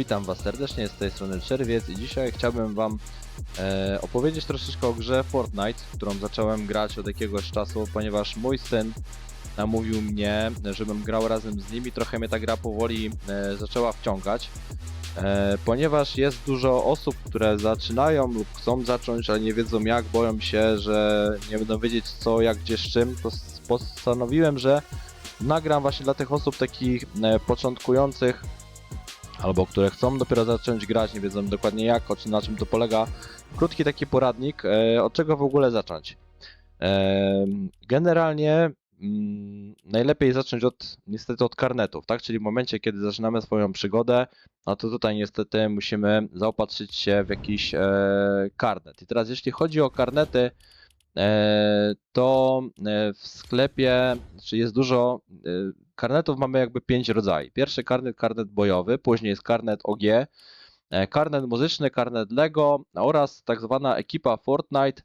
Witam Was serdecznie, z tej strony Czerwiec i dzisiaj chciałbym Wam e, opowiedzieć troszeczkę o grze Fortnite, którą zacząłem grać od jakiegoś czasu, ponieważ mój syn namówił mnie, żebym grał razem z nim i trochę mnie ta gra powoli e, zaczęła wciągać. E, ponieważ jest dużo osób, które zaczynają lub chcą zacząć, ale nie wiedzą jak, boją się, że nie będą wiedzieć co, jak, gdzie, z czym, to postanowiłem, że nagram właśnie dla tych osób takich e, początkujących albo które chcą dopiero zacząć grać, nie wiedzą dokładnie jak, o czym, na czym to polega. Krótki taki poradnik, e, od czego w ogóle zacząć. E, generalnie mm, najlepiej zacząć od niestety od karnetów, tak? Czyli w momencie, kiedy zaczynamy swoją przygodę, no to tutaj niestety musimy zaopatrzyć się w jakiś e, karnet. I teraz jeśli chodzi o karnety, e, to e, w sklepie czy jest dużo e, karnetów mamy jakby pięć rodzajów. Pierwszy karnet, karnet bojowy, później jest karnet OG, e, karnet muzyczny, karnet Lego oraz tak zwana ekipa Fortnite,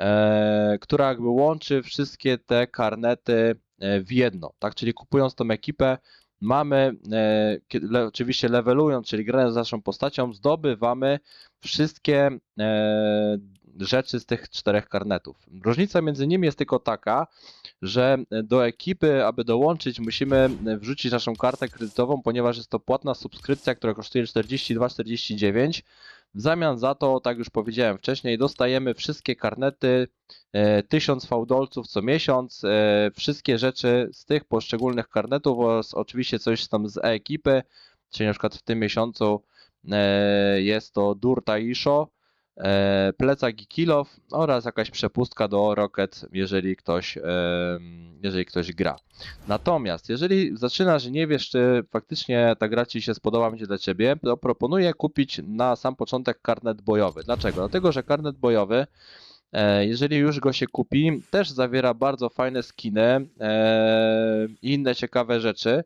e, która jakby łączy wszystkie te karnety e, w jedno, tak? Czyli kupując tą ekipę mamy, oczywiście levelując, czyli grając z naszą postacią, zdobywamy wszystkie rzeczy z tych czterech karnetów. Różnica między nimi jest tylko taka, że do ekipy, aby dołączyć, musimy wrzucić naszą kartę kredytową, ponieważ jest to płatna subskrypcja, która kosztuje 42,49. W zamian za to, tak już powiedziałem wcześniej, dostajemy wszystkie karnety, e, 1000 fałdolców co miesiąc, e, wszystkie rzeczy z tych poszczególnych karnetów oraz oczywiście coś tam z e-ekipy, czyli na przykład w tym miesiącu e, jest to Durta Isho, e, plecak i oraz jakaś przepustka do Rocket, jeżeli ktoś, em, jeżeli ktoś gra. Natomiast jeżeli zaczynasz i nie wiesz, czy faktycznie ta gra Ci się spodoba, będzie dla Ciebie, to proponuję kupić na sam początek karnet bojowy. Dlaczego? Dlatego, że karnet bojowy E, Jeżeli już go się kupi, też zawiera bardzo fajne skiny e, i inne ciekawe rzeczy.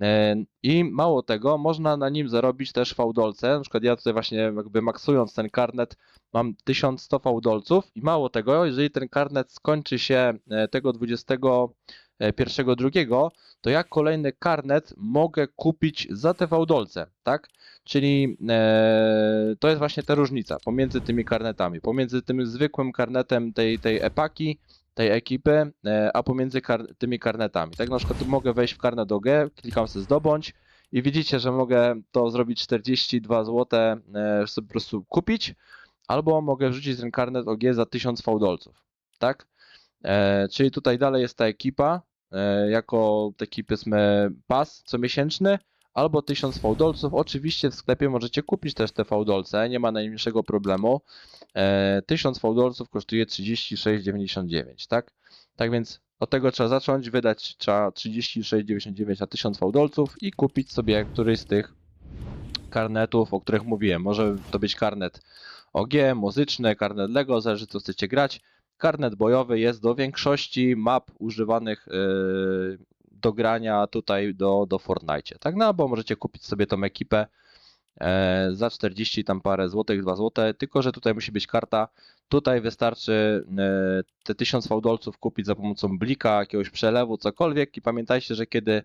E, I mało tego, można na nim zarobić też fałdolce. Na przykład ja tutaj właśnie jakby maksując ten karnet mam 1100 fałdolców i mało tego, jeżeli ten karnet skończy się e, tego 21 drugiego, to ja kolejny karnet mogę kupić za te fałdolce, tak? Czyli e, to jest właśnie ta różnica pomiędzy tymi karnetami, pomiędzy tym zwykłym karnetem tej, tej epaki, tej ekipy, e, a pomiędzy kar tymi karnetami. Tak na przykład mogę wejść w karnet OG, klikam sobie zdobądź i widzicie, że mogę to zrobić 42 zł, e, sobie po prostu kupić, albo mogę wrzucić ten karnet OG za 1000 fałdolców, tak? E, czyli tutaj dalej jest ta ekipa, e, jako taki powiedzmy pas comiesięczny, albo 1000 fałdolców. Oczywiście w sklepie możecie kupić też te fałdolce, nie ma najmniejszego problemu. E, 1000 fałdolców kosztuje 36,99, tak? Tak więc od tego trzeba zacząć, wydać trzeba 36,99 na 1000 fałdolców i kupić sobie któryś z tych karnetów, o których mówiłem. Może to być karnet OG, muzyczny, karnet Lego, zależy co chcecie grać. Karnet bojowy jest do większości map używanych yy, do grania tutaj do, do Fortnite. Tak, no bo możecie kupić sobie tą ekipę e, za 40 tam parę złotych, 2 złote, tylko że tutaj musi być karta. Tutaj wystarczy e, te 1000 fałdolców kupić za pomocą blika, jakiegoś przelewu, cokolwiek i pamiętajcie, że kiedy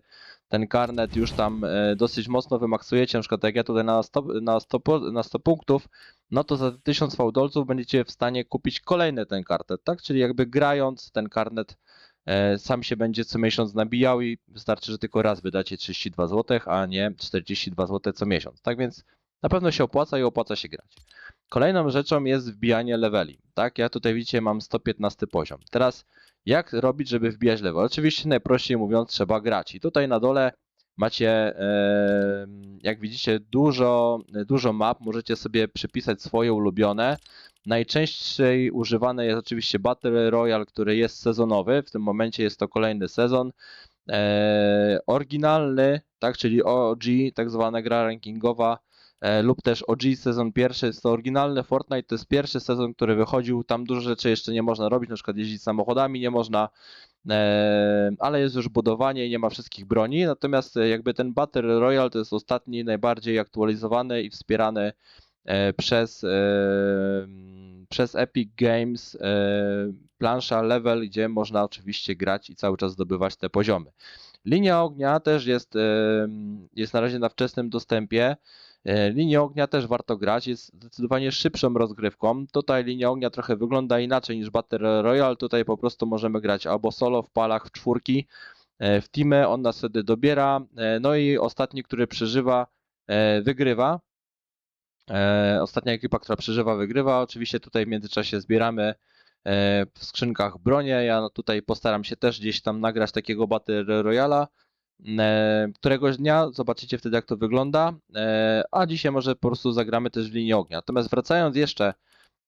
ten karnet już tam e, dosyć mocno wymaksujecie, na przykład jak ja tutaj na 100, na 100, po- na 100 punktów, no to za te 1000 fałdolców będziecie w stanie kupić kolejny ten karnet, tak? Czyli jakby grając ten karnet e, sam się będzie co miesiąc nabijał i wystarczy, że tylko raz wydacie 32 zł, a nie 42 zł co miesiąc. Tak więc na pewno się opłaca i opłaca się grać. Kolejną rzeczą jest wbijanie leveli. Tak, ja tutaj widzicie mam 115 poziom. Teraz jak robić, żeby wbijać level? Oczywiście najprościej mówiąc trzeba grać. I tutaj na dole macie, jak widzicie, dużo, dużo map. Możecie sobie przypisać swoje ulubione. Najczęściej używany jest oczywiście Battle Royale, który jest sezonowy. W tym momencie jest to kolejny sezon. E, oryginalny, tak, czyli OG, tak zwana gra rankingowa, lub też OG sezon pierwszy. Jest to oryginalny Fortnite, to jest pierwszy sezon, który wychodził. Tam dużo rzeczy jeszcze nie można robić, na przykład jeździć samochodami nie można, e, ale jest już budowanie i nie ma wszystkich broni. Natomiast e, jakby ten Battle Royale to jest ostatni, najbardziej aktualizowany i wspierany e, przez, e, przez Epic Games e, plansza level, gdzie można oczywiście grać i cały czas zdobywać te poziomy. Linia ognia też jest, e, jest na razie na wczesnym dostępie. E, Linię ognia też warto grać, jest zdecydowanie szybszą rozgrywką. Tutaj linia ognia trochę wygląda inaczej niż Battle Royale. Tutaj po prostu możemy grać albo solo w palach, w czwórki, e, w teamy, on nas wtedy dobiera. e, No i ostatni, który przeżywa, wygrywa. Ostatnia ekipa, która przeżywa, wygrywa. Oczywiście tutaj w międzyczasie zbieramy w skrzynkach bronię. Ja tutaj postaram się też gdzieś tam nagrać takiego Battle Royala. E, Któregoś dnia zobaczycie wtedy, jak to wygląda. E, A dzisiaj może po prostu zagramy też w linii ognia. Natomiast wracając jeszcze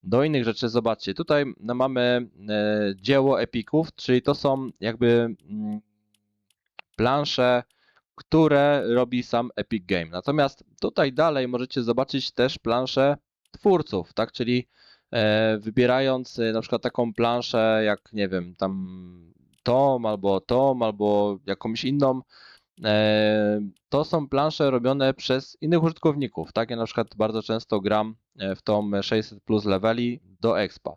do innych rzeczy, zobaczcie, tutaj no, mamy e, dzieło epików, czyli to są jakby mm, plansze, które robi sam Epic Game. Natomiast tutaj dalej możecie zobaczyć też plansze twórców, tak? Czyli wybierając na przykład taką planszę jak, nie wiem, tam Tom albo Tom albo jakąś inną, e, to są plansze robione przez innych użytkowników, tak? Ja na przykład bardzo często gram e, w tą 600 plus leveli do expa.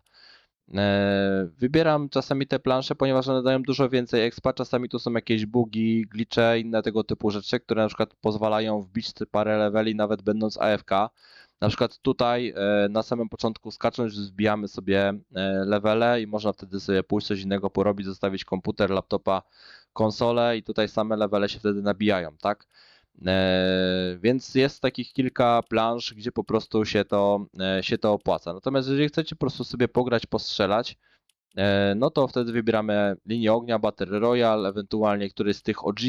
E, Wybieram czasami te plansze, ponieważ one dają dużo więcej expa. Czasami tu są jakieś bugi, glitche, inne tego typu rzeczy, które na przykład pozwalają wbić te parę leveli, nawet będąc AFK. Na przykład tutaj e, na samym początku skacząc, wbijamy sobie e, levele i można wtedy sobie pójść coś innego porobić, zostawić komputer, laptopa, konsolę i tutaj same levele się wtedy nabijają, tak? E, Więc jest takich kilka plansz, gdzie po prostu się to, się to opłaca. Natomiast jeżeli chcecie po prostu sobie pograć, postrzelać, no to wtedy wybieramy linię ognia, Battle Royale, ewentualnie któryś z tych OG,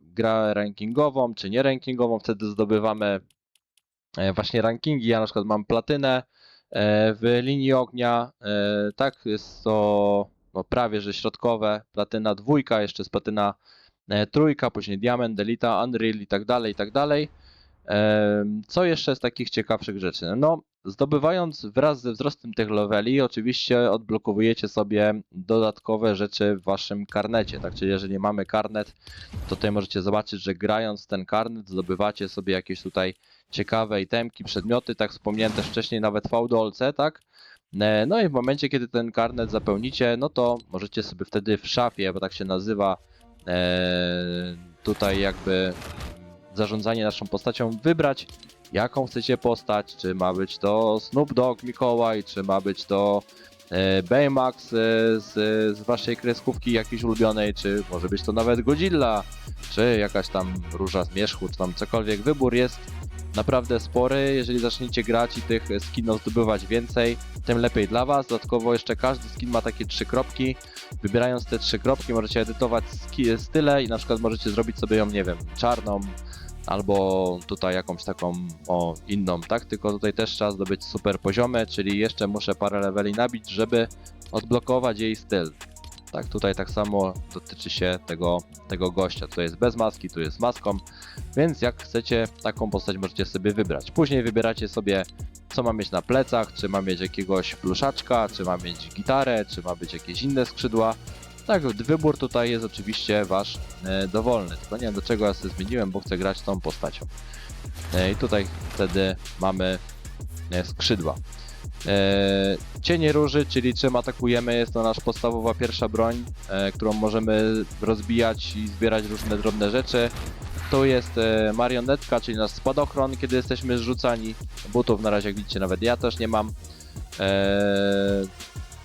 grę rankingową czy nie rankingową, wtedy zdobywamy właśnie rankingi. Ja na przykład mam platynę e, w linii ognia, e, tak, jest to no, prawie że środkowe, platyna dwójka, jeszcze jest platyna e, trójka, później Diamond, Delita, Unreal i tak dalej, i tak dalej. Co jeszcze z takich ciekawszych rzeczy? No, zdobywając wraz ze wzrostem tych leveli, oczywiście odblokowujecie sobie dodatkowe rzeczy w waszym karnecie, tak? Czyli jeżeli mamy karnet, to tutaj możecie zobaczyć, że grając w ten karnet zdobywacie sobie jakieś tutaj ciekawe itemki, przedmioty, tak wspomniałem też wcześniej nawet VDolce, tak? E, No i w momencie, kiedy ten karnet zapełnicie, no to możecie sobie wtedy w szafie, bo tak się nazywa e, tutaj jakby zarządzanie naszą postacią, wybrać jaką chcecie postać, czy ma być to Snoop Dogg Mikołaj, czy ma być to e, Baymax e, z, z waszej kreskówki jakiejś ulubionej, czy może być to nawet Godzilla, czy jakaś tam róża zmierzchu, czy tam cokolwiek. Wybór jest naprawdę spory, jeżeli zaczniecie grać i tych skinów zdobywać więcej, tym lepiej dla was. Dodatkowo jeszcze każdy skin ma takie trzy kropki. Wybierając te trzy kropki możecie edytować style i na przykład możecie zrobić sobie ją, nie wiem, czarną, albo tutaj jakąś taką o inną, tak? Tylko tutaj też trzeba zdobyć super poziomy, czyli jeszcze muszę parę leveli nabić, żeby odblokować jej styl. Tak, tutaj tak samo dotyczy się tego, tego gościa. Tu jest bez maski, tu jest z maską, więc jak chcecie taką postać możecie sobie wybrać. Później wybieracie sobie co ma mieć na plecach, czy ma mieć jakiegoś pluszaczka, czy ma mieć gitarę, czy ma być jakieś inne skrzydła. Tak, wybór tutaj jest oczywiście wasz e, dowolny, tylko nie wiem do czego ja sobie zmieniłem, bo chcę grać tą postacią. E, I tutaj wtedy mamy e, skrzydła. Cienie róży, czyli czym atakujemy, jest to nasza podstawowa pierwsza broń, którą możemy rozbijać i zbierać różne drobne rzeczy. Tu jest marionetka, czyli nasz spadochron, kiedy jesteśmy zrzucani. Butów na razie, jak widzicie, nawet ja też nie mam.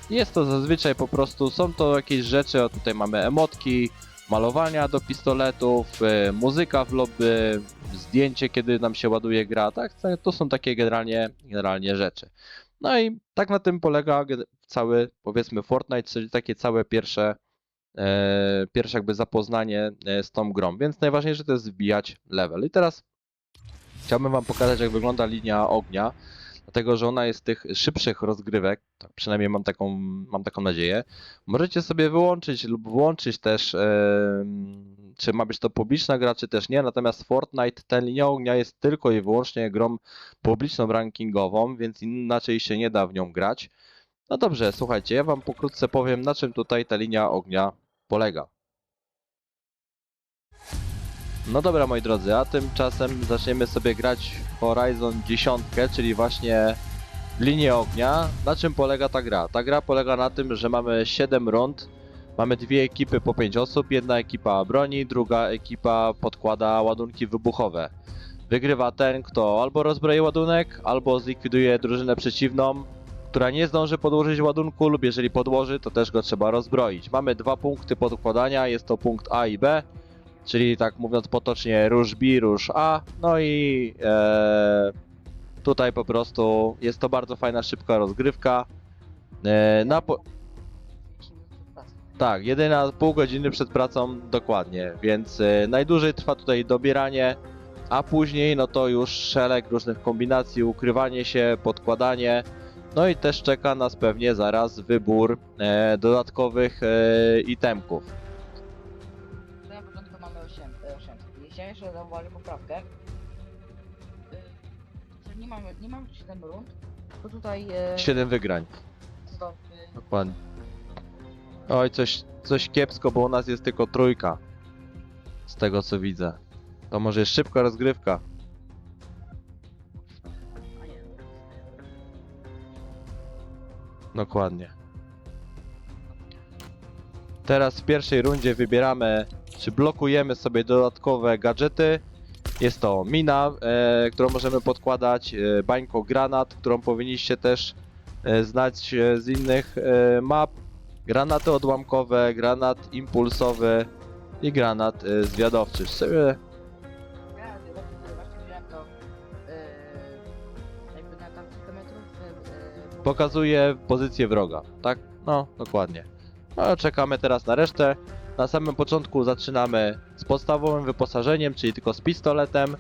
Jest to zazwyczaj po prostu, są to jakieś rzeczy, o tutaj mamy emotki, malowania do pistoletów, e, muzyka w lobby, zdjęcie, kiedy nam się ładuje gra, tak? To są takie generalnie, generalnie rzeczy. No i tak na tym polega cały, powiedzmy, Fortnite, czyli takie całe pierwsze, e, pierwsze jakby zapoznanie e, z tą grą, więc najważniejsze to jest wbijać level. I teraz chciałbym wam pokazać, jak wygląda linia ognia, dlatego, że ona jest tych szybszych rozgrywek, tak przynajmniej mam taką, mam taką nadzieję. Możecie sobie wyłączyć lub włączyć też, czy ma być to publiczna gra, czy też nie, natomiast Fortnite, ta linia ognia jest tylko i wyłącznie grą publiczną rankingową, więc inaczej się nie da w nią grać. No dobrze, słuchajcie, ja wam pokrótce powiem, na czym tutaj ta linia ognia polega. No dobra, moi drodzy, a tymczasem zaczniemy sobie grać Horizon 10, czyli właśnie linię ognia. Na czym polega ta gra? Ta gra polega na tym, że mamy 7 rund, mamy dwie ekipy po 5 osób, jedna ekipa broni, druga ekipa podkłada ładunki wybuchowe. Wygrywa ten, kto albo rozbroi ładunek, albo zlikwiduje drużynę przeciwną, która nie zdąży podłożyć ładunku, lub jeżeli podłoży, to też go trzeba rozbroić. Mamy dwa punkty podkładania, jest to punkt A i B, czyli tak mówiąc potocznie róż B, róż A, no i e, tutaj po prostu jest to bardzo fajna, szybka rozgrywka. E, na po... Tak, jedyna pół godziny przed pracą dokładnie, więc e, najdłużej trwa tutaj dobieranie, a później no to już szereg różnych kombinacji, ukrywanie się, podkładanie, no i też czeka nas pewnie zaraz wybór e, dodatkowych e, itemków. Chciałem jeszcze zauważyć poprawkę. Y, że nie mamy, nie mamy 7 rund, to tutaj e, 7 wygrań, y, dokładnie. Oj, coś, coś kiepsko, bo u nas jest tylko trójka. Z tego co widzę. To może jest szybka rozgrywka. Dokładnie. Teraz w pierwszej rundzie wybieramy, czy blokujemy sobie dodatkowe gadżety. Jest to mina, e, którą możemy podkładać, e, bańko granat, którą powinniście też e, znać e, z innych e, map. Granaty odłamkowe, granat impulsowy i granat e, zwiadowczy. Ja właśnie właśnie wziąłem to na pokazuje pozycję wroga, tak? No, dokładnie. No, czekamy teraz na resztę. Na samym początku zaczynamy z podstawowym wyposażeniem, czyli tylko z pistoletem.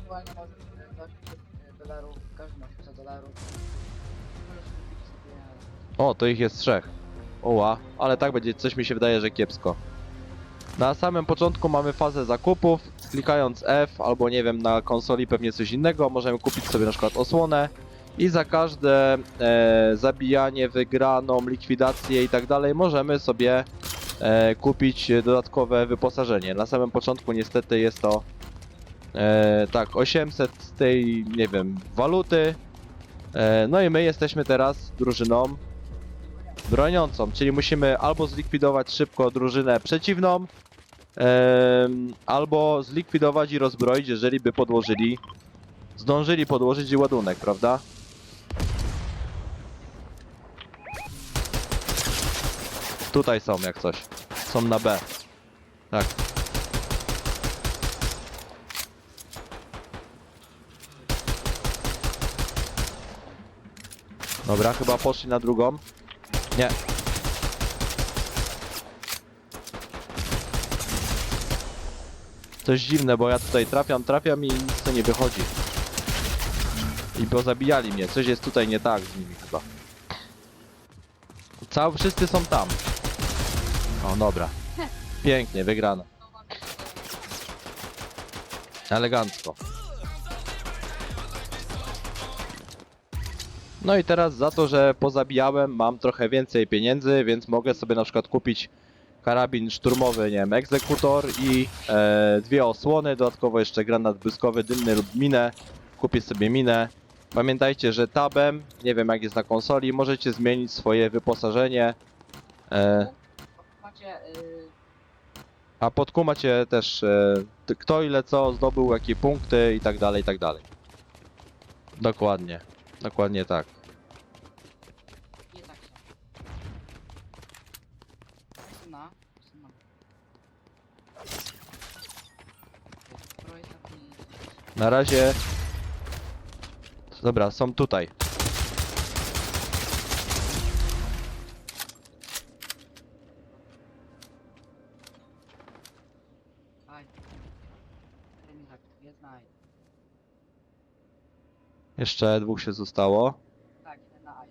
Aktualnie może za 800 dolarów, każdy ma 800 dolarów. Możesz kupić sobie O, to ich jest trzech. Oła, ale tak będzie, coś mi się wydaje, że kiepsko. Na samym początku mamy fazę zakupów. Klikając F albo nie wiem, na konsoli pewnie coś innego, możemy kupić sobie na przykład osłonę i za każde e, zabijanie, wygraną, likwidację i tak dalej możemy sobie e, kupić dodatkowe wyposażenie. Na samym początku niestety jest to e, tak 800 z tej, nie wiem, waluty. E, no i my jesteśmy teraz drużyną broniącą, czyli musimy albo zlikwidować szybko drużynę przeciwną, em, albo zlikwidować i rozbroić, jeżeli by podłożyli, zdążyli podłożyć ładunek, prawda? Tutaj są jak coś. Są na B. Tak. Dobra, chyba poszli na drugą. Nie. Coś dziwne, bo ja tutaj trafiam, trafiam i nic to nie wychodzi. I pozabijali mnie. Coś jest tutaj nie tak z nimi chyba. Cał, wszyscy są tam. O, dobra. Pięknie, wygrano. Elegancko. No i teraz za to, że pozabijałem, mam trochę więcej pieniędzy, więc mogę sobie na przykład kupić karabin szturmowy, nie wiem, egzekutor i e, dwie osłony, dodatkowo jeszcze granat błyskowy, dymny lub minę. Kupię sobie minę. Pamiętajcie, że tabem, nie wiem jak jest na konsoli, możecie zmienić swoje wyposażenie. E, Macie y, a pod kół macie też t- kto ile co zdobył, jakie punkty i tak dalej, i tak dalej. Dokładnie. Dokładnie tak. nie tak się. Syna, syna. Pro jest taki... Na razie. Dobra, są tutaj. Jeszcze dwóch się zostało. Tak, na.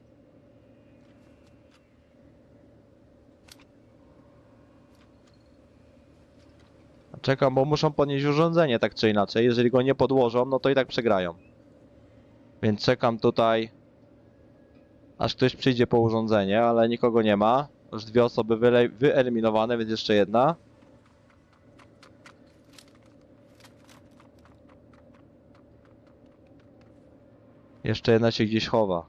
Czekam, bo muszą podnieść urządzenie tak czy inaczej. Jeżeli go nie podłożą, no to i tak przegrają. Więc czekam tutaj. Aż ktoś przyjdzie po urządzenie, ale nikogo nie ma. Już dwie osoby wyeliminowane, więc jeszcze jedna. Jeszcze jedna się gdzieś chowa.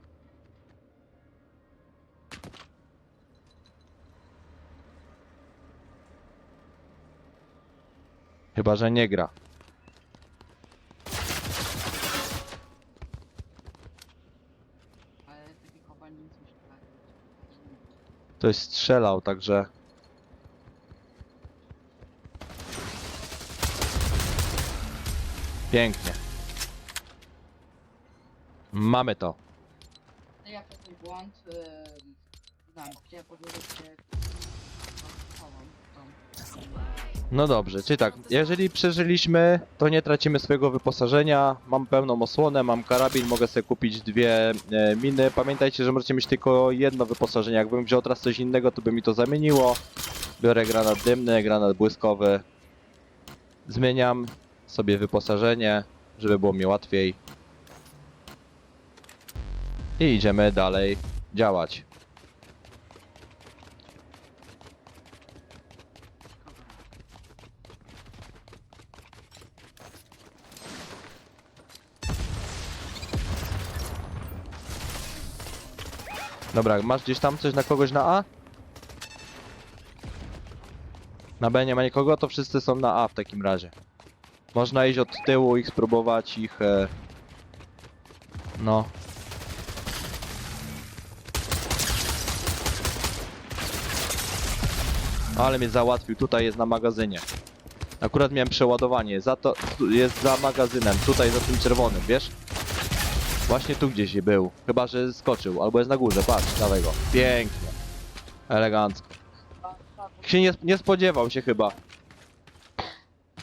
Chyba, że nie gra. To jest strzelał, także... Pięknie. Mamy to. No ja błąd, yy, chowam tą, No dobrze, czyli tak, jeżeli przeżyliśmy, to nie tracimy swojego wyposażenia. Mam pełną osłonę, mam karabin, mogę sobie kupić dwie e, miny. Pamiętajcie, że możecie mieć tylko jedno wyposażenie. Jakbym wziął teraz coś innego, to by mi to zamieniło. Biorę granat dymny, granat błyskowy. Zmieniam sobie wyposażenie, żeby było mi łatwiej. I idziemy dalej działać. Dobra, masz gdzieś tam coś na kogoś na A? Na B nie ma nikogo, to wszyscy są na A w takim razie. Można iść od tyłu ich spróbować ich... E... No. Ale mnie załatwił, tutaj jest na magazynie. Akurat miałem przeładowanie, za to jest za magazynem, tutaj za tym czerwonym, wiesz? Właśnie tu gdzieś był. Chyba, że skoczył. Albo jest na górze. Patrz, dawaj go. Pięknie. Elegancko. Się nie, nie spodziewał się chyba.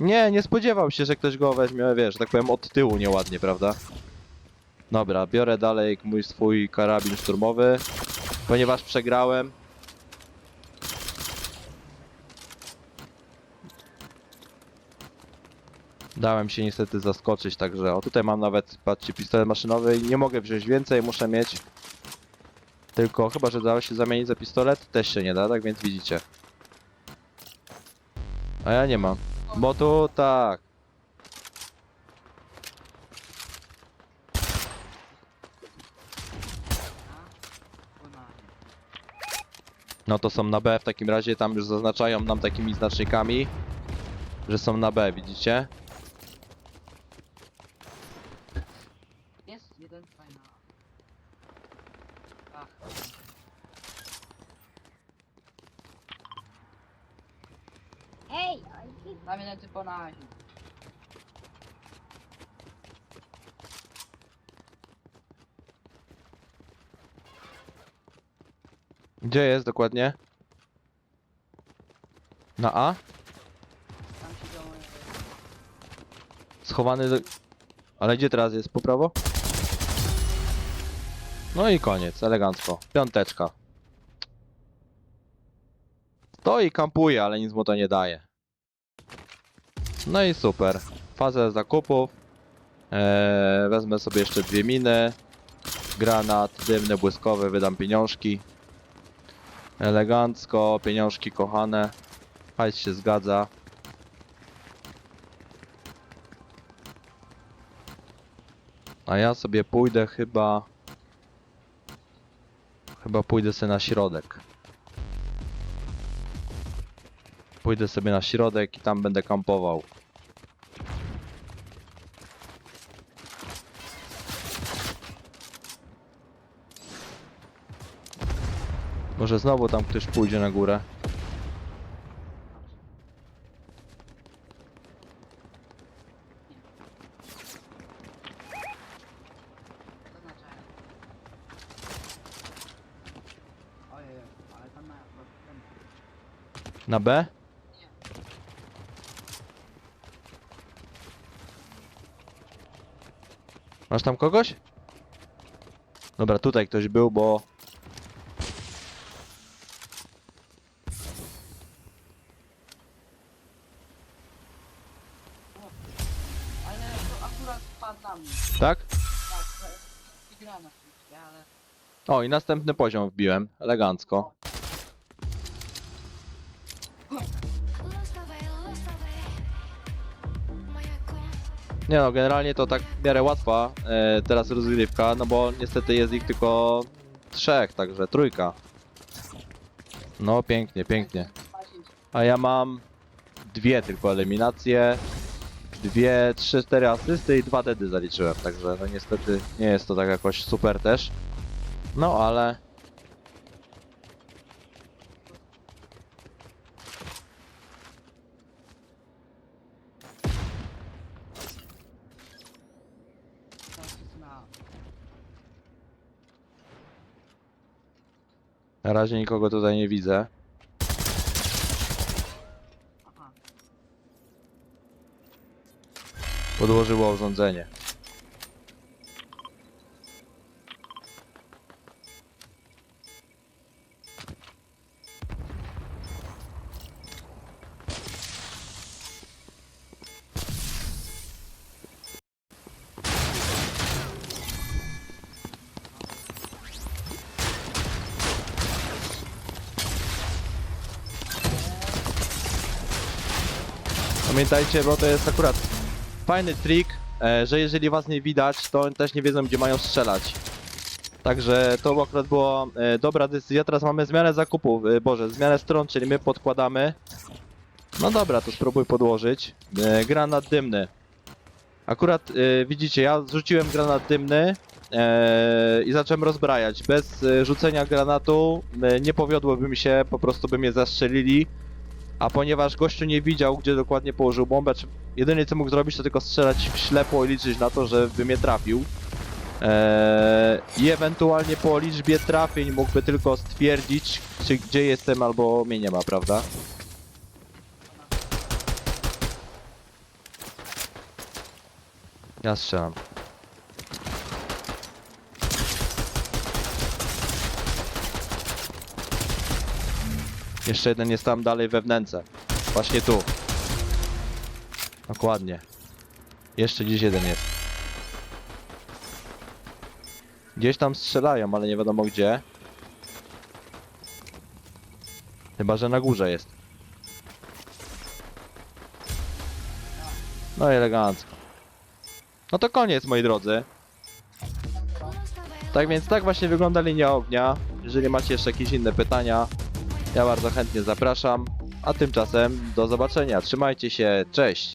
Nie, nie spodziewał się, że ktoś go weźmie, wiesz, tak powiem od tyłu nieładnie, prawda? Dobra, biorę dalej mój swój karabin szturmowy. Ponieważ przegrałem. Dałem się niestety zaskoczyć, także o tutaj mam nawet, patrzcie, pistolet maszynowy i nie mogę wziąć więcej, muszę mieć tylko, chyba że dało się zamienić za pistolet, też się nie da, tak więc widzicie. A ja nie mam, bo tu tak, no to są na B w takim razie, tam już zaznaczają nam takimi znacznikami, że są na B, widzicie? Jest jeden fajna. I think Tam jeden typo na razie. Gdzie jest dokładnie? Na A? Tam Schowany do... Ale gdzie teraz jest? Po prawo? No i koniec, elegancko. Piąteczka. Stoi, kampuje, ale nic mu to nie daje. No i super. Faza zakupów. Eee, wezmę sobie jeszcze dwie miny. Granat dymny, błyskowy, wydam pieniążki. Elegancko, pieniążki kochane. Hajs się zgadza. A ja sobie pójdę chyba... Chyba pójdę sobie na środek. Pójdę sobie na środek i tam będę kampował. Może znowu tam ktoś pójdzie na górę. Zaznaczają. Ojej, ale tam mają problem. Na B? Masz tam kogoś? Dobra, tutaj ktoś był, bo... Ale to akurat mnie. Tak? Tak, to jest wygrana oczywiście, ale... O, i następny poziom wbiłem. Elegancko. Nie no, generalnie to tak w miarę łatwa e, teraz rozgrywka, no bo niestety jest ich tylko trzech, także trójka. No pięknie, pięknie. A ja mam dwie tylko eliminacje, dwie, trzy, cztery asysty i dwa dedy zaliczyłem, także no niestety nie jest to tak jakoś super też. No ale Na razie nikogo tutaj nie widzę. Podłożyło urządzenie. Pamiętajcie, bo to jest akurat fajny trik, e, że jeżeli was nie widać, to oni też nie wiedzą, gdzie mają strzelać. Także to akurat była e, dobra decyzja. Teraz mamy zmianę zakupów, e, boże, zmianę stron, czyli my podkładamy. No dobra, to spróbuj podłożyć. Granat dymny. Akurat widzicie, ja zrzuciłem granat dymny i zacząłem rozbrajać. Bez rzucenia granatu nie powiodłoby mi się, po prostu by mnie zastrzelili. A ponieważ gościu nie widział, gdzie dokładnie położył bombę, czy jedynie co mógł zrobić, to tylko strzelać w ślepo i liczyć na to, że by mnie trafił. Eee, I ewentualnie po liczbie trafień mógłby tylko stwierdzić, czy gdzie jestem, albo mnie nie ma, prawda? Ja strzelam. Jeszcze jeden jest tam dalej we wnęce. Właśnie tu. Dokładnie. Jeszcze gdzieś jeden jest. Gdzieś tam strzelają, ale nie wiadomo gdzie. Chyba, że na górze jest. No elegancko. No to koniec, moi drodzy. Tak więc tak właśnie wygląda linia ognia. Jeżeli macie jeszcze jakieś inne pytania, ja bardzo chętnie zapraszam. A tymczasem do zobaczenia. Trzymajcie się, cześć!